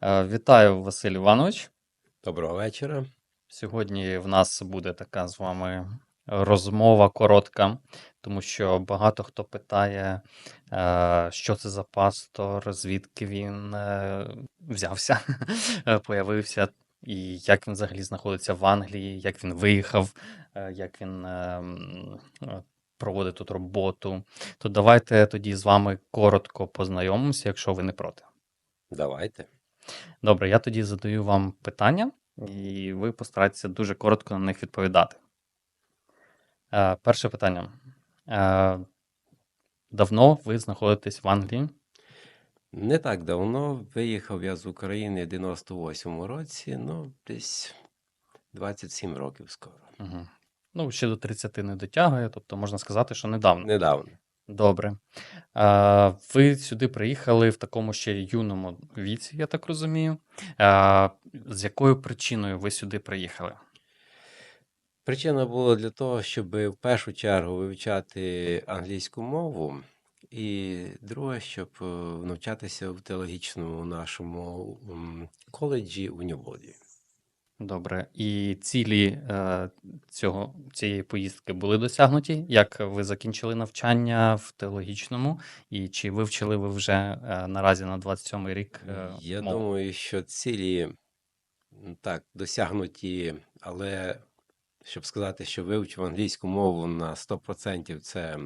Е, Вітаю, Василь Іванович. Доброго вечора. Сьогодні в нас буде така з вами розмова коротка, тому що багато хто питає, е, що це за пастор, звідки він е, взявся, появився, і як він взагалі знаходиться в Англії, як він виїхав, як він проводить тут роботу. То давайте тоді з вами коротко познайомимося, якщо ви не проти. Давайте. Добре, я тоді задаю вам питання, і ви постарайтеся дуже коротко на них відповідати. Е, перше питання. Е, давно ви знаходитесь в Англії? Не так давно виїхав я з України в 98-му році, ну, десь 27 років скоро. Угу. Ну, ще до 30 не дотягує, тобто можна сказати, що недавно. Недавно. Добре. Ви сюди приїхали в такому ще юному віці, я так розумію. З якою причиною ви сюди приїхали? Причина була для того, щоб в першу чергу вивчати англійську мову, і друге, щоб е, навчатися в теологічному нашому коледжі у Ньюводі. Добре. І цілі е, цього, цієї поїздки були досягнуті? Як ви закінчили навчання в теологічному, і чи вивчили ви вже е, наразі на 27-й рік е, Я мову? думаю, що цілі так досягнуті, але щоб сказати, що вивчив англійську мову на 100% це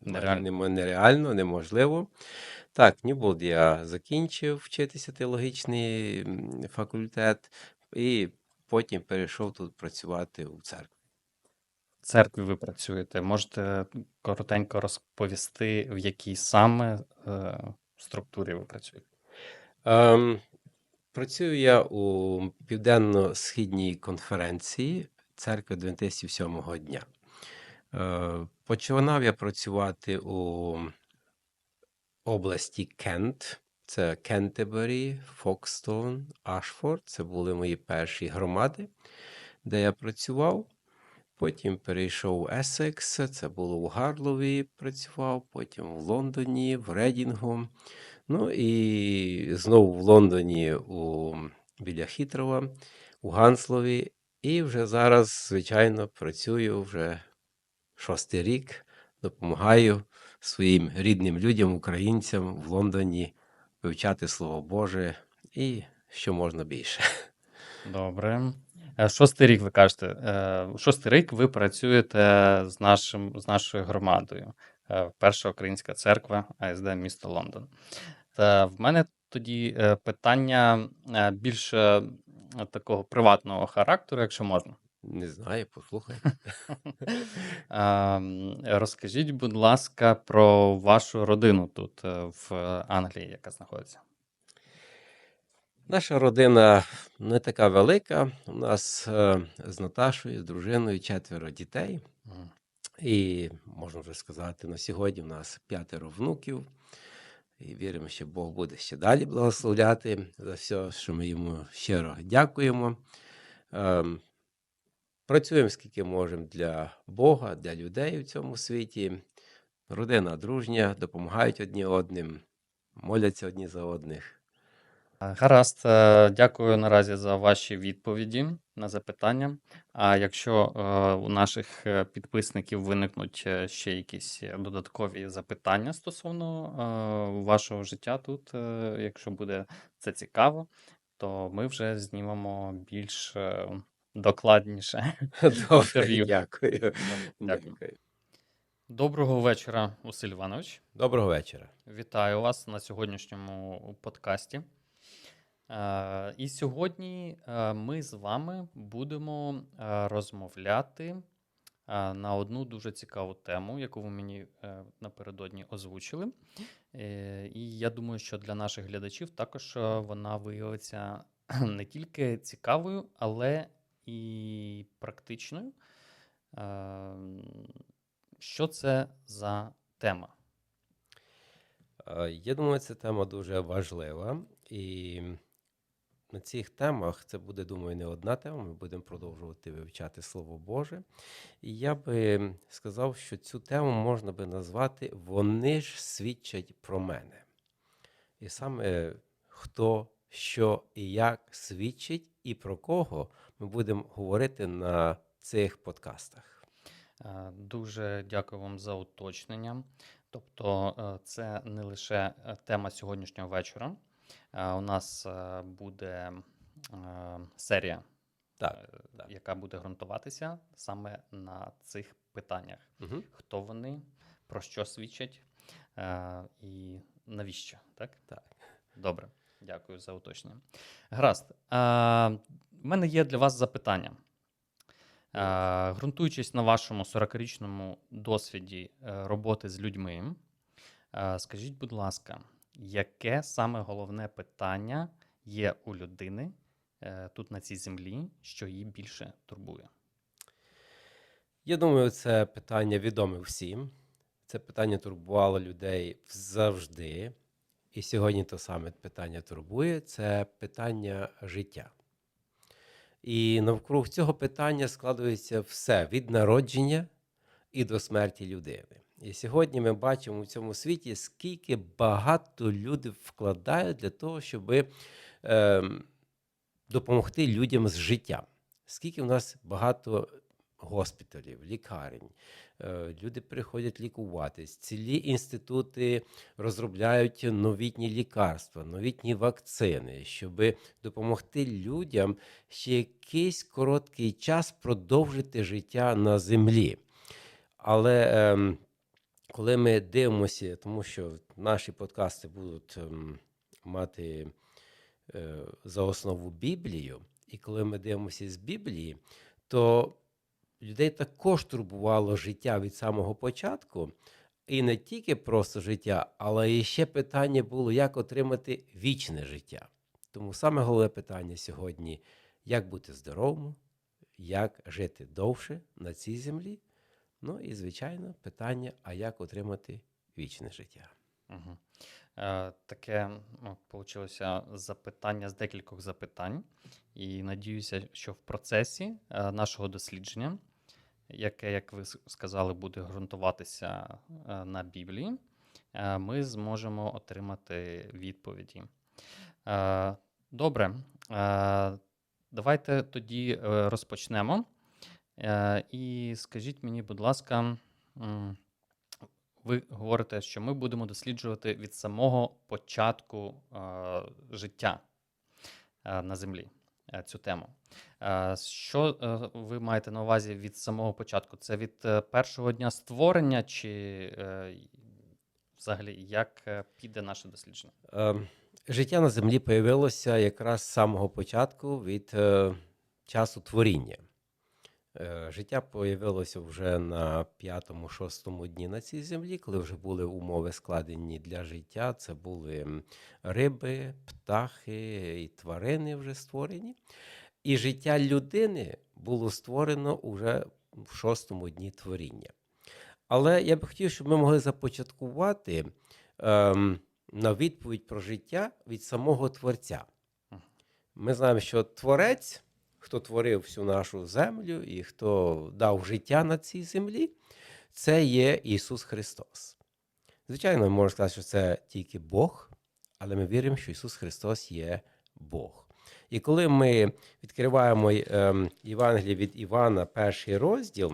Нереально. нереально, неможливо. Так, Ньюболд я закінчив вчитися теологічний факультет, і потім перейшов тут працювати у церкві. В церкві ви працюєте. Можете коротенько розповісти, в якій саме е, структурі ви працюєте? Ем, працюю я у Південно-Східній конференції церкви Адвентистів сьомого дня. Е, починав я працювати у області Кент. Це Кентебері, Фокстон, Ашфорд. Це були мої перші громади, де я працював. Потім перейшов у Есекс, це було у Гарлові, працював, потім в Лондоні, в Редінгу. Ну і знову в Лондоні у, біля Хітрова, у Ганслові. І вже зараз, звичайно, працюю вже шостий рік, допомагаю своїм рідним людям, українцям в Лондоні вивчати Слово Боже і що можна більше. Добре. Е, Шостий рік ви кажете. Е, Шостий рік ви працюєте з нашим з нашою громадою. Е, Перша українська церква АСД місто Лондон. Та в мене тоді питання е, більш е, такого приватного характеру, якщо можна. Не знаю, послухай. Ем, Розкажіть, будь ласка, про вашу родину тут е, в Англії, яка знаходиться. Наша родина не така велика. У нас е, з Наташою, з дружиною четверо дітей. І можна вже сказати, на сьогодні в нас п'ятеро внуків. І віримо, що Бог буде ще далі благословляти за все, що ми йому щиро дякуємо. Працюємо скільки можемо для Бога, для людей в цьому світі. Родина дружня, допомагають одні одним, моляться одні за одних. Гаразд, е, дякую наразі за ваші відповіді на запитання. А якщо е, у наших е, підписників виникнуть ще якісь додаткові запитання стосовно вашого життя тут, якщо буде це цікаво, то ми вже знімемо більш докладніше. Добре, дякую. Дякую. Доброго вечора, Василь Іванович. Доброго вечора. Вітаю вас на сьогоднішньому подкасті. Е, І сьогодні е, ми з вами будемо е, розмовляти на одну дуже цікаву тему, яку ви мені напередодні озвучили. Е, І я думаю, що для наших глядачів також вона виявиться не тільки цікавою, але і практичною. Е, Що це за тема? Е, Я думаю, ця тема дуже важлива. І на цих темах це буде, думаю, не одна тема. Ми будемо продовжувати вивчати Слово Боже. І я би сказав, що цю тему можна би назвати Вони ж свідчать про мене. І саме хто що і як свідчить, і про кого ми будемо говорити на цих подкастах. Е, Дуже дякую вам за уточнення. Тобто, е, це не лише е, тема сьогоднішнього вечора. У нас буде серія, Так, так. яка буде ґрунтуватися саме на цих питаннях: Угу. хто вони, про що свідчать і навіщо, так? Так. Добре, дякую за уточнення. Гаразд. В мене є для вас запитання. А, ґрунтуючись на вашому 40-річному досвіді е, роботи з людьми, а, скажіть, будь ласка, яке саме головне питання є у людини е, тут на цій землі, що її більше турбує? Я думаю, це питання відоме всім. Це питання турбувало людей завжди. І сьогодні то саме питання турбує це питання життя. І навкруг цього питання складується все від народження і до смерті людини. І сьогодні ми бачимо в цьому світі, скільки багато люди вкладають для того, щоб е, допомогти людям з життям. Скільки в нас багато госпіталів, лікарень, е, люди приходять лікуватись, цілі інститути розробляють новітні лікарства, новітні вакцини, щоб допомогти людям ще якийсь короткий час продовжити життя на землі. Але ем, коли ми дивимося, тому що наші подкасти будуть ем, мати е, за основу Біблію, і коли ми дивимося з Біблії, то людей також турбувало життя від самого початку. І не тільки просто життя, але і ще питання було, як отримати вічне життя. Тому саме головне питання сьогодні: як бути здоровим, як жити довше на цій землі. Ну і, звичайно, питання, а як отримати вічне життя. Угу. Е, таке ну, запитання з декількох запитань, і надіюся, що в процесі е, нашого дослідження, яке, як ви сказали, буде ґрунтуватися е, на Біблії, ми зможемо отримати відповіді. Добре, давайте тоді розпочнемо. І скажіть мені, будь ласка, ви говорите, що ми будемо досліджувати від самого початку е, життя е, на землі е, цю тему. Е, що е, ви маєте на увазі від самого початку? Це від е, першого дня створення, чи е, взагалі як е, піде наше дослідження? Ем, Життя на землі появилося якраз з самого початку від е, часу творіння. Е, Життя появилося вже на п'ятому-шостому дні на цій землі, коли вже були умови складені для життя. Це були риби, птахи і тварини вже створені. І життя людини було створено уже в шостому дні творіння. Але я би хотів, щоб ми могли започаткувати ем, на відповідь про життя від самого Творця. Ми знаємо, що Творець, хто творив всю нашу землю і хто дав життя на цій землі, це є Ісус Христос. Звичайно, ми можемо сказати, що це тільки Бог, але ми віримо, що Ісус Христос є Бог. І коли ми відкриваємо ем, Євангеліє від Івана, перший розділ,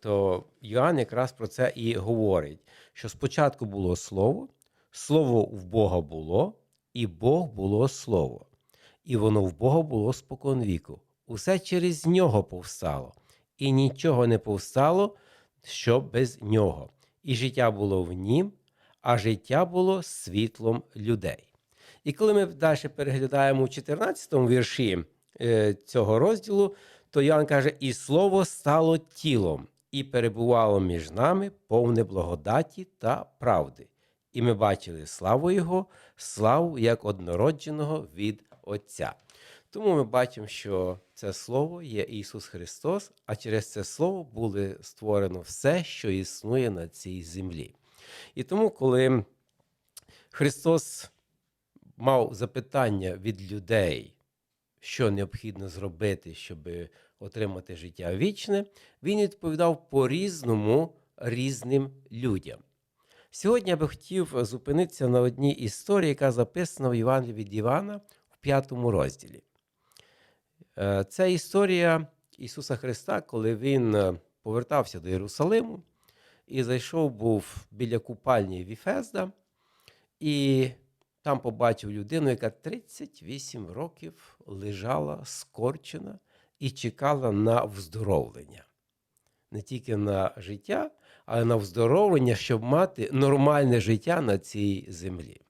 то Йоанн якраз про це і говорить: що спочатку було слово, слово в Бога було, і Бог було слово. І воно в Бога було спокон віку. Усе через нього повстало, і нічого не повстало, що без нього. І життя було в нім, а життя було світлом людей. І коли ми далі переглядаємо у 14 вірші е, цього розділу, то Ян каже: І слово стало тілом, і перебувало між нами повне благодаті та правди. І ми бачили славу Його, славу як однородженого від Отця. Тому ми бачимо, що це слово є Ісус Христос, а через це слово було створено все, що існує на цій землі. І тому, коли Христос мав запитання від людей, що необхідно зробити, щоб отримати життя вічне, він відповідав по-різному різним людям. Сьогодні я би хотів зупинитися на одній історії, яка записана в Євангелії від Івана п'ятому розділі. Е, Це історія Ісуса Христа, коли Він е, повертався до Єрусалиму і зайшов був біля купальні Віфезда, і там побачив людину, яка 38 років лежала скорчена і чекала на вздоровлення. Не тільки на життя, але на вздоровлення, щоб мати нормальне життя на цій землі.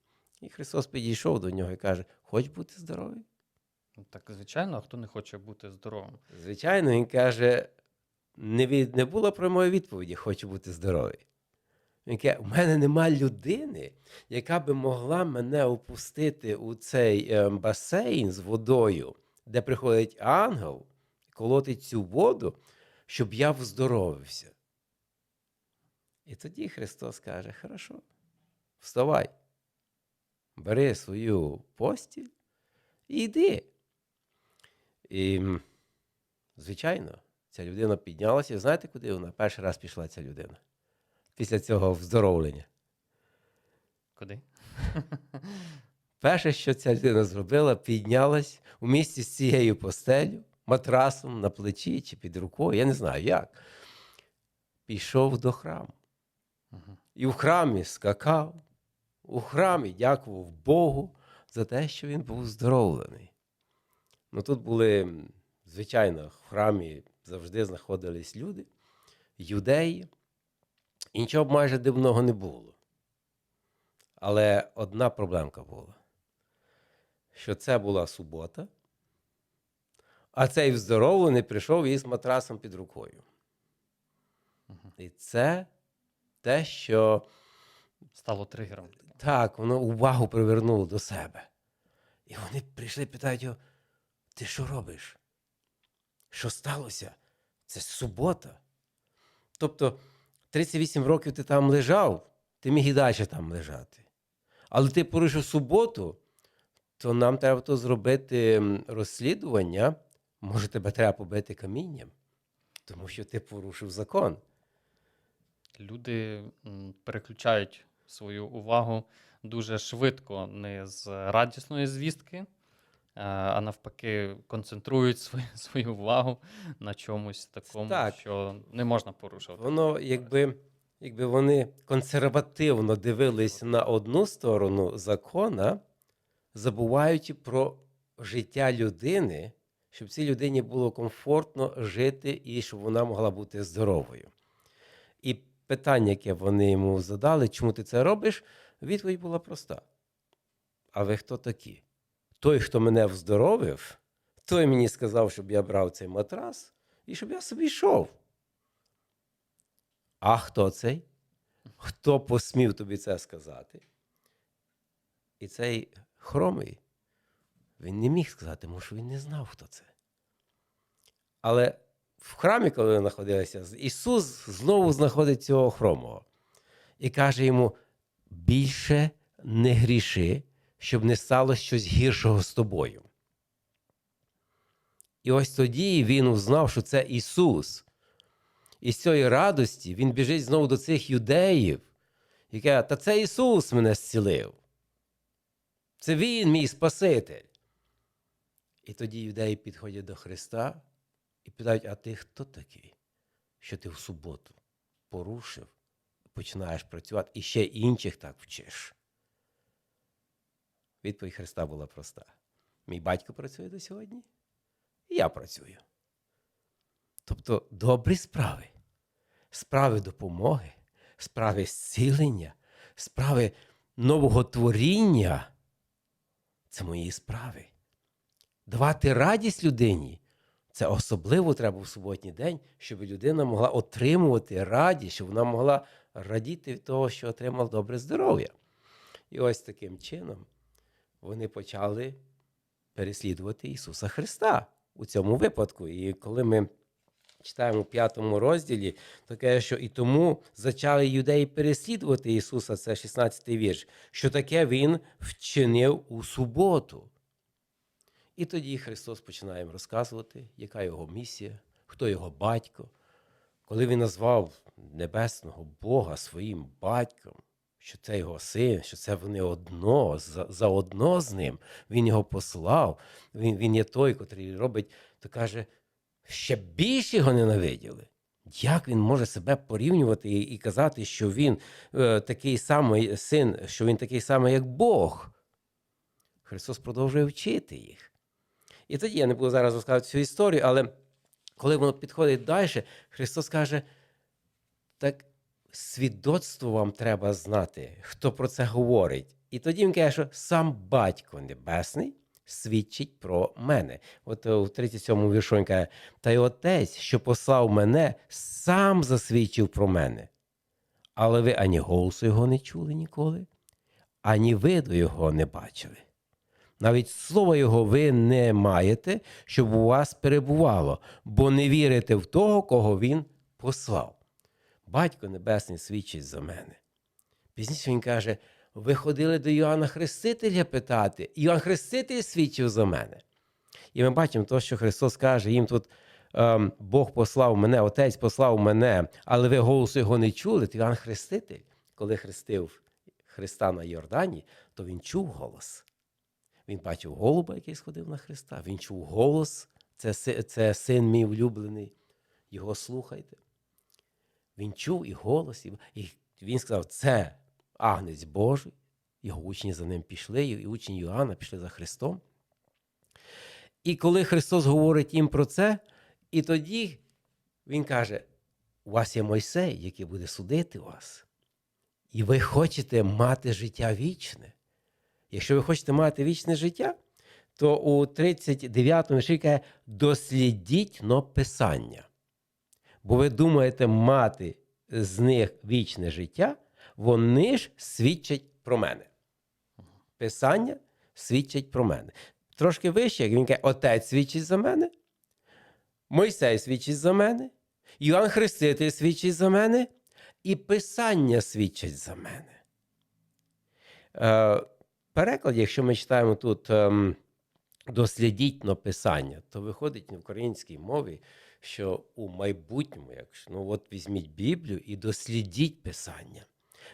І Христос підійшов до нього і каже: Хоч бути здоровий? Ну, Так, звичайно, а хто не хоче бути здоровим? Звичайно, він каже: не, від, не було прямої відповіді, хочу бути здоровий. Він каже, у мене нема людини, яка би могла мене опустити у цей е, басейн з водою, де приходить ангел, колотить цю воду, щоб я вздоровився. І тоді Христос каже: Хорошо, вставай, бери свою постіль і йди. І, звичайно, ця людина піднялася. І знаєте, куди вона перший раз пішла ця людина? Після цього вздоровлення. Куди? Перше, що ця людина зробила, піднялась у місті з цією постелю, матрасом на плечі чи під рукою, я не знаю як. Пішов до храму. І в храмі скакав, у храмі дякував Богу за те, що він був здоровлений. Ну тут були, звичайно, в храмі завжди знаходились люди, юдеї, і нічого б майже дивного не було. Але одна проблемка була, що це була субота, а цей вздоровлений прийшов із матрасом під рукою. І це те, що Стало тригером. так, воно увагу привернуло до себе. І вони прийшли питають його: ти що робиш? Що сталося? Це субота. Тобто 38 років ти там лежав, ти міг і далі там лежати. Але ти порушив суботу, то нам треба то зробити розслідування. Може, тебе треба побити камінням, тому що ти порушив закон. Люди переключають свою увагу дуже швидко, не з радісної звістки, а навпаки, концентрують свою, свою увагу на чомусь такому, Так. що не можна порушувати. Воно, якби, якби вони консервативно дивились на одну сторону закона, забуваючи про життя людини, щоб цій людині було комфортно жити і щоб вона могла бути здоровою. І питання, яке вони йому задали, чому ти це робиш, відповідь була проста. А ви хто такі? Той, хто мене вздоровив, той мені сказав, щоб я брав цей матрас і щоб я собі йшов. А хто цей? Хто посмів тобі це сказати? І цей хромий, він не міг сказати, тому що він не знав, хто це. Але в храмі, коли вони знаходилися, Ісус знову знаходить цього хромого і каже йому: більше не гріши, щоб не стало щось гіршого з тобою. І ось тоді він узнав, що це Ісус. І з цієї радості він біжить знову до цих юдеїв і каже, та це Ісус мене зцілив. Це Він, мій Спаситель. І тоді юдеї підходять до Христа і питають: а ти хто такий, що ти в суботу порушив, починаєш працювати і ще інших так вчиш? Відповідь Христа була проста: мій батько працює до сьогодні, і я працюю. Тобто добрі справи, справи допомоги, справи зцілення, справи нового творіння це мої справи. Давати радість людині це особливо треба в суботній день, щоб людина могла отримувати радість, щоб вона могла радіти від того, що отримала добре здоров'я. І ось таким чином вони почали переслідувати Ісуса Христа у цьому випадку. І коли ми читаємо у п'ятому розділі, то що і тому зачали юдеї переслідувати Ісуса, це 16-й вірш, що таке Він вчинив у суботу. І тоді Христос починає їм розказувати, яка його місія, хто його батько, коли він назвав небесного Бога своїм батьком, що це його син, що це вони одно, за, з ним. Він його послав, він, він є той, котрий робить, то каже, ще більше його ненавиділи. Як він може себе порівнювати і, і казати, що він е, такий самий син, що він такий самий, як Бог? Христос продовжує вчити їх. І тоді я не буду зараз розказувати цю історію, але коли воно підходить далі, Христос каже: так свідоцтво вам треба знати, хто про це говорить. І тоді він каже, що сам Батько Небесний свідчить про мене. От е, у 37-му віршу він каже, та й отець, що послав мене, сам засвідчив про мене. Але ви ані голосу його не чули ніколи, ані виду його не бачили. Навіть слова його ви не маєте, щоб у вас перебувало, бо не вірите в того, кого він послав. Батько Небесний свідчить за мене. Пізніше він каже: ви ходили до Йоанна Хрестителя питати, Йоанн Хреститель свідчив за мене. І ми бачимо те, що Христос каже, їм тут ем, Бог послав мене, Отець послав мене, але ви голосу його не чули. Йоанн Хреститель, коли хрестив Христа на Йордані, то він чув голос. Він бачив голуба, який сходив на Христа. Він чув голос, це, це син мій улюблений. Його слухайте. Він чув і голос, і, він сказав: це агнець Божий. Його учні за ним пішли, і учні Йоанна пішли за Христом. І коли Христос говорить їм про це, і тоді Він каже: у вас є Мойсей, який буде судити вас. І ви хочете мати життя вічне. Якщо ви хочете мати вічне життя, то у 39-му вірші каже, дослідіть но Писання. Бо ви думаєте мати з них вічне життя, вони ж свідчать про мене. Писання свідчать про мене. Трошки вище, як він каже, Отець свідчить за мене, Мойсей свідчить за мене, Йоанн Хреститель свідчить за мене, і Писання свідчать за мене. Е, переклад, якщо ми читаємо тут ем, дослідіть но Писання, то виходить в українській мові, що у майбутньому, якщо ну от візьміть Біблію і дослідіть Писання.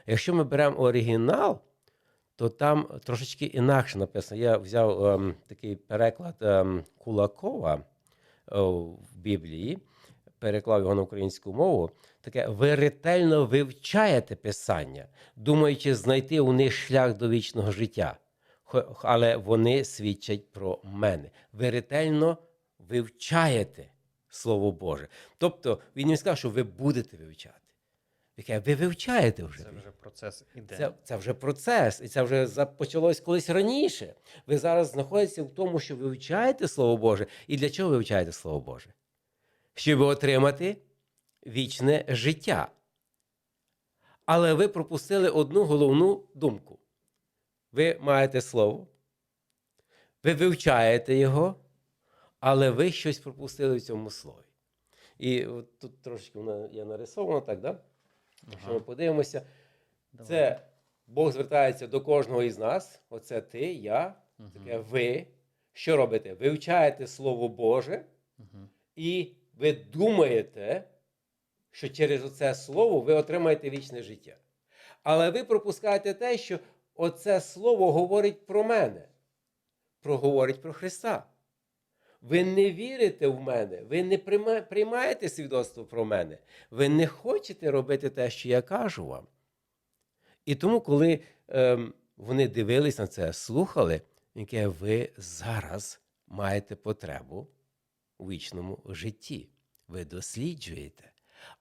Якщо ми беремо оригінал, то там трошечки інакше написано. Я взяв ем, такий переклад ем, Кулакова е, в Біблії, переклав його на українську мову. Таке, ви ретельно вивчаєте Писання, думаючи знайти у них шлях до вічного життя. Але вони свідчать про мене. Ви ретельно вивчаєте Слово Боже. Тобто він не сказав, що ви будете вивчати. Каже, ви вивчаєте вже. Це вже процес іде. Це, це вже процес, і це вже почалось колись раніше. Ви зараз знаходитеся в тому, що ви вивчаєте Слово Боже. І для чого ви вивчаєте Слово Боже? Щоб отримати вічне життя. Але ви пропустили одну головну думку. Ви маєте слово, ви вивчаєте його, але ви щось пропустили в цьому слові. І от тут трошки воно є нарисовано, так, да? Якщо ми подивимося, Давай. це Бог звертається до кожного із нас. Оце ти, я, Мгм. таке ви. Що робите? Вивчаєте Слово Боже, Мгм. і ви думаєте, що через оце слово ви отримаєте вічне життя. Але ви пропускаєте те, що оце слово говорить про мене, про, говорить про Христа. Ви не вірите в мене, ви не приймаєте свідоцтво про мене, ви не хочете робити те, що я кажу вам. І тому, коли ем, вони дивились на це, слухали, він ви зараз маєте потребу у вічному житті. Ви досліджуєте.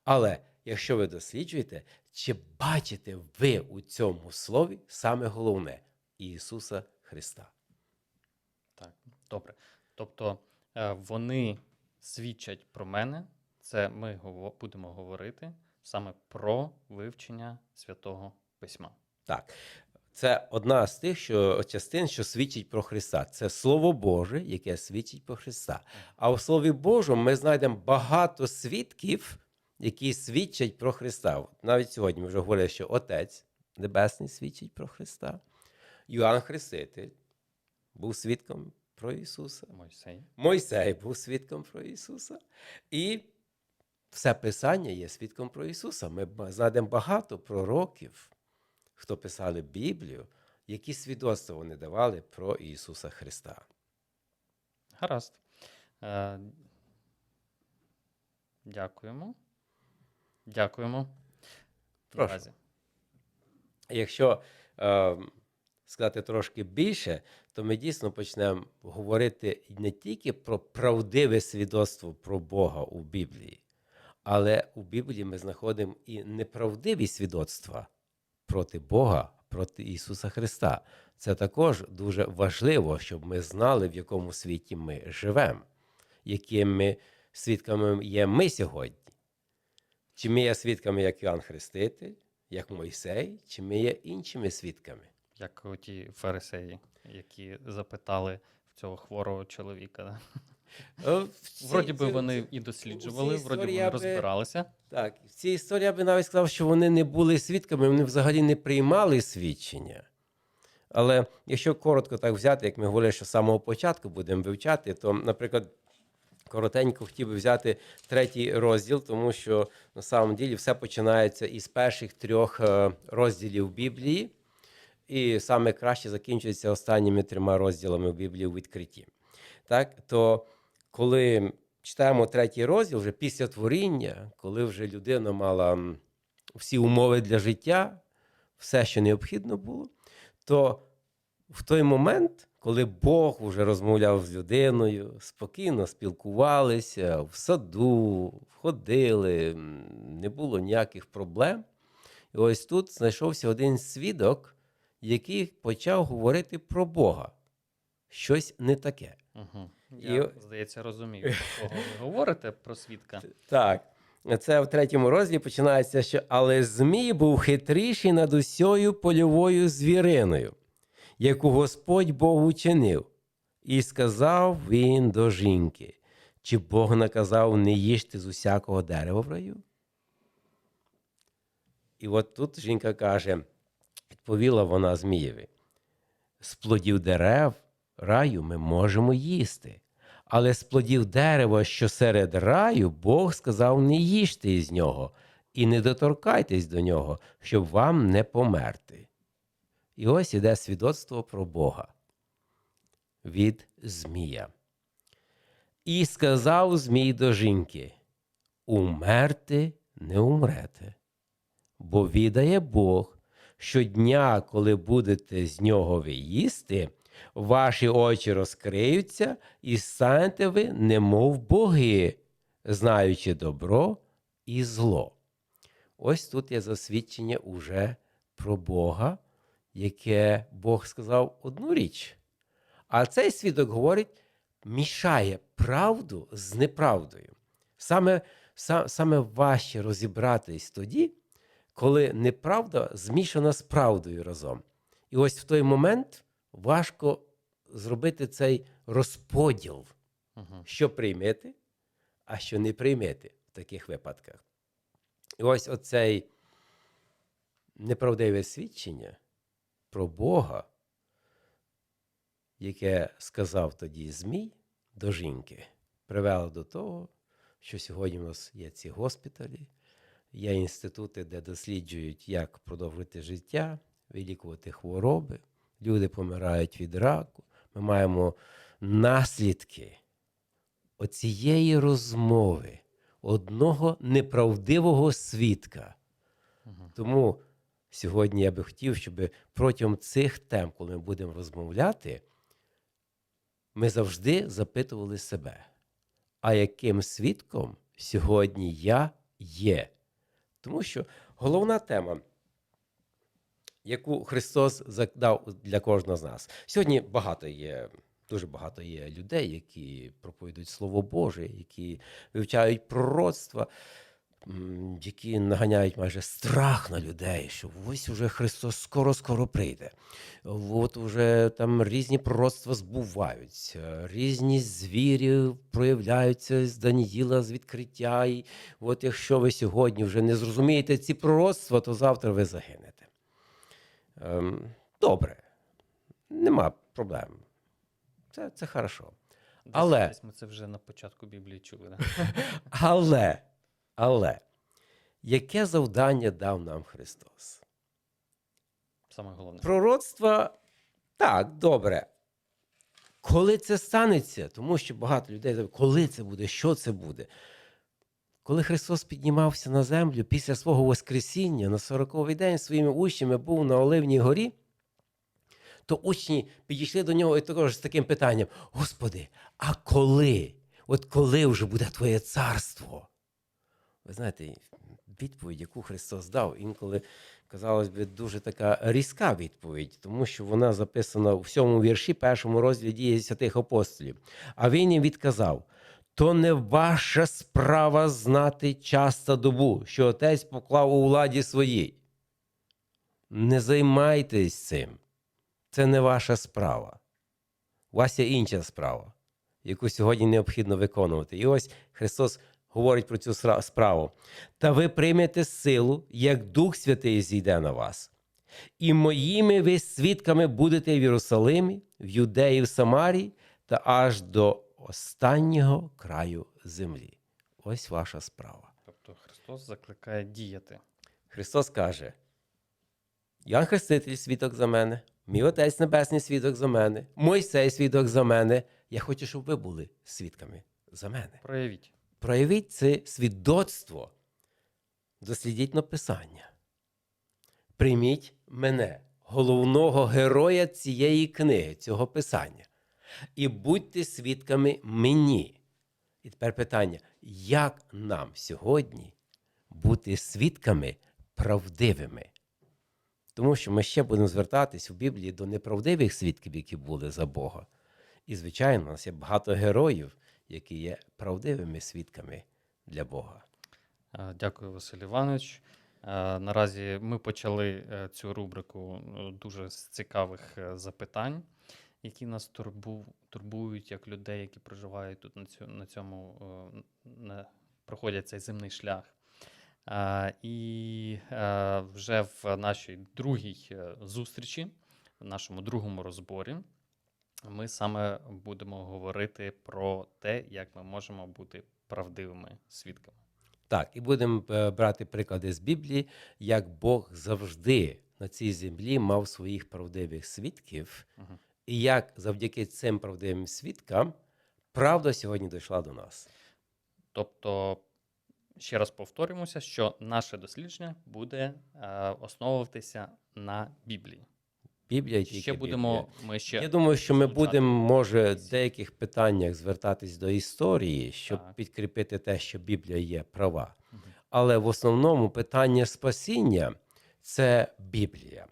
Але якщо ви досліджуєте, чи бачите ви у цьому слові саме головне Ісуса Христа? Так, добре. Тобто е, вони свідчать про мене. Це ми будемо говорити саме про вивчення святого письма. Так. Це одна з тих що, частин, що свідчить про Христа. Це Слово Боже, яке свідчить про Христа. А в Слові Божому ми знайдемо багато свідків, які свідчать про Христа. Навіть сьогодні ми вже говорили, що Отець Небесний свідчить про Христа. Йоанн Хреститель був свідком про Ісуса. Мойсей. Мойсей був свідком про Ісуса. І все Писання є свідком про Ісуса. Ми знайдемо багато пророків, хто писали Біблію, які свідоцтва вони давали про Ісуса Христа. Гаразд. Е, Дякуємо. Дякуємо. Прошу. Якщо е, сказати трошки більше, то ми дійсно почнемо говорити не тільки про правдиве свідоцтво про Бога у Біблії, але у Біблії ми знаходимо і неправдиві свідоцтва проти Бога, проти Ісуса Христа. Це також дуже важливо, щоб ми знали, в якому світі ми живемо, якими свідками є ми сьогодні. Чи ми є свідками, як Іоанн Хреститель, як Мойсей, чи ми є іншими свідками? Як ті фарисеї, які запитали в цього хворого чоловіка. Е, Вроді би вони і досліджували, вроді би розбиралися. Так, в цій історії я би навіть сказав, що вони не були свідками, вони взагалі не приймали свідчення. Але якщо коротко так взяти, як ми говорили, що з самого початку будемо вивчати, то, наприклад, коротенько хотів би взяти третій розділ, тому що на самом ділі все починається із перших трьох е, розділів Біблії, і саме краще закінчується останніми трьома розділами Біблії у відкритті. Так, то коли читаємо третій розділ, вже після творіння, коли вже людина мала всі умови для життя, все, що необхідно було, то в той момент, коли Бог вже розмовляв з людиною, спокійно спілкувалися в саду, ходили, м, не було ніяких проблем. І ось тут знайшовся один свідок, який почав говорити про Бога. Щось не таке. Угу. І- Я, здається, розумію, про кого ви говорите про свідка. Так. Це в третьому розділі починається, що але Змій був хитріший над усьою польовою звіриною, яку Господь Бог учинив. І сказав він до жінки: чи Бог наказав не їжте з усякого дерева в раю? І от тут жінка каже, відповіла вона Змієві: з плодів дерев раю ми можемо їсти. Але з плодів дерева, що серед раю, Бог сказав: не їжте із нього і не доторкайтесь до нього, щоб вам не померти. І ось іде свідоцтво про Бога від Змія. І сказав Змій до жінки: Умерти не умрете, бо відає Бог, що дня, коли будете з нього ви їсти, ваші очі розкриються, і станете ви, немов боги, знаючи добро і зло. Ось тут є засвідчення уже про Бога, яке Бог сказав одну річ. А цей свідок говорить, мішає правду з неправдою. Саме, са- саме важче розібратись тоді, коли неправда змішана з правдою разом. І ось в той момент важко зробити цей розподіл, Угу. що приймете, а що не приймете в таких випадках. І ось оцей неправдиве свідчення про Бога, яке сказав тоді Змій до жінки, привело до того, що сьогодні в нас є ці госпіталі, є інститути, де досліджують, як продовжити життя, вилікувати хвороби. Люди помирають від раку. Ми маємо наслідки оцієї розмови одного неправдивого свідка. Тому сьогодні я би хотів, щоб протягом цих тем, коли ми будемо розмовляти, ми завжди запитували себе, а яким свідком сьогодні я є? Тому що головна тема, яку Христос задав для кожного з нас. Сьогодні багато є, дуже багато є людей, які проповідують Слово Боже, які вивчають пророцтва, які наганяють майже страх на людей, що ось уже Христос скоро-скоро прийде. От уже там різні пророцтва збуваються, різні звірі проявляються з Даніїла, з відкриття. І от якщо ви сьогодні вже не зрозумієте ці пророцтва, то завтра ви загинете. Ем, добре, нема проблем. Це, це хорошо. Десь, Але- десь ми це вже на початку Біблії чули. Але, але, яке завдання дав нам Христос? саме головне. Пророцтва так, добре. Коли це станеться, тому що багато людей запитують, коли це буде, що це буде. Коли Христос піднімався на землю після свого Воскресіння на 40-й день своїми учнями був на Оливній горі, то учні підійшли до нього і також з таким питанням: Господи, а коли? От коли вже буде Твоє царство? Ви знаєте, відповідь, яку Христос дав, інколи, казалось би, дуже така різка відповідь, тому що вона записана у всьому вірші, першому розділі дії апостолів. А він їм відказав: то не ваша справа знати час та добу, що отець поклав у владі своїй. Не займайтесь цим. Це не ваша справа. У вас є інша справа, яку сьогодні необхідно виконувати. І ось Христос говорить про цю справу. Та ви приймете силу, як Дух Святий зійде на вас. І моїми ви свідками будете в Єрусалимі, в Юдеї, в Самарії та аж до останнього краю землі. Ось ваша справа. Тобто Христос закликає діяти. Христос каже: Ян Хреститель свідок за мене, мій Отець Небесний свідок за мене, Мойсей свідок за мене. Я хочу, щоб ви були свідками за мене. Проявіть. Проявіть це свідоцтво, дослідіть написання. Прийміть мене, головного героя цієї книги, цього писання, і будьте свідками мені. І тепер питання: як нам сьогодні бути свідками правдивими? Тому що ми ще будемо звертатись в Біблії до неправдивих свідків, які були за Бога. І, звичайно, у нас є багато героїв, які є правдивими свідками для Бога. Е, Дякую, Василь Іванович. Е, Наразі ми почали е, цю рубрику дуже з цікавих запитань, які нас турбу, турбують як людей, які проживають тут на, цьому, на, проходять цей земний шлях. І вже в нашій другій зустрічі, в нашому другому розборі, ми саме будемо говорити про те, як ми можемо бути правдивими свідками. Так, і будемо е, брати приклади з Біблії, як Бог завжди на цій землі мав своїх правдивих свідків, Мгм. і як завдяки цим правдивим свідкам правда сьогодні дійшла до нас. Тобто, ще раз повторюємося, що наше дослідження буде е, основуватися на Біблії. Тільки Ще Біблія. будемо ми ще Я думаю, що ми будемо, може, в деяких питаннях звертатись до історії, щоб Так. підкріпити те, що Біблія є права. Мгм. Але в основному питання спасіння це Біблія.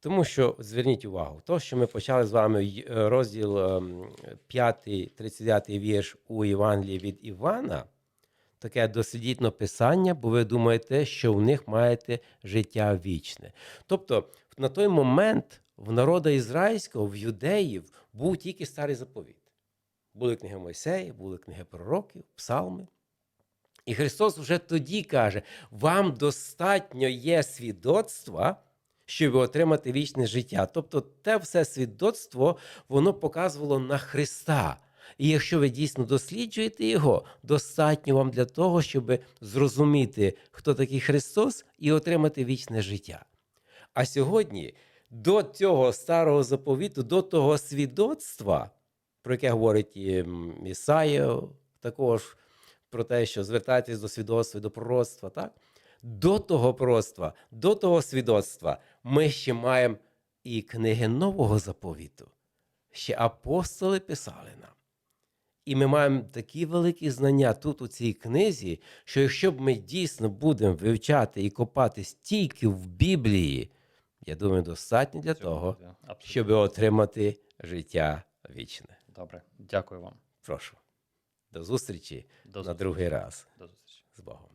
Тому що зверніть увагу, то, що ми почали з вами е, розділ ем, 5, 39 вірш у Євангелії від Івана, таке дослідіть писання, бо ви думаєте, що в них маєте життя вічне. Тобто, на той момент в народа ізраїльського, в юдеїв, був тільки старий заповіт. Були книги Мойсея, були книги пророків, псалми. І Христос вже тоді каже: вам достатньо є свідоцтва, щоб отримати вічне життя. Тобто, те все свідоцтво воно показувало на Христа. І якщо ви дійсно досліджуєте його, достатньо вам для того, щоб зрозуміти, хто такий Христос, і отримати вічне життя. А сьогодні до цього старого заповіту, до того свідоцтва, про яке говорить і Ісая, також про те, що звертайтесь до свідоцтва до пророцтва, так? До того пророцтва, до того свідоцтва ми ще маємо і книги нового заповіту. Ще апостоли писали нам. І ми маємо такі великі знання тут, у цій книзі, що якщо б ми дійсно будемо вивчати і копатись тільки в Біблії, я думаю, достатньо для Цього того, буде щоб отримати життя вічне. добре. Дякую вам. Прошу. До зустрічі До на другий раз До зустрічі. з Богом.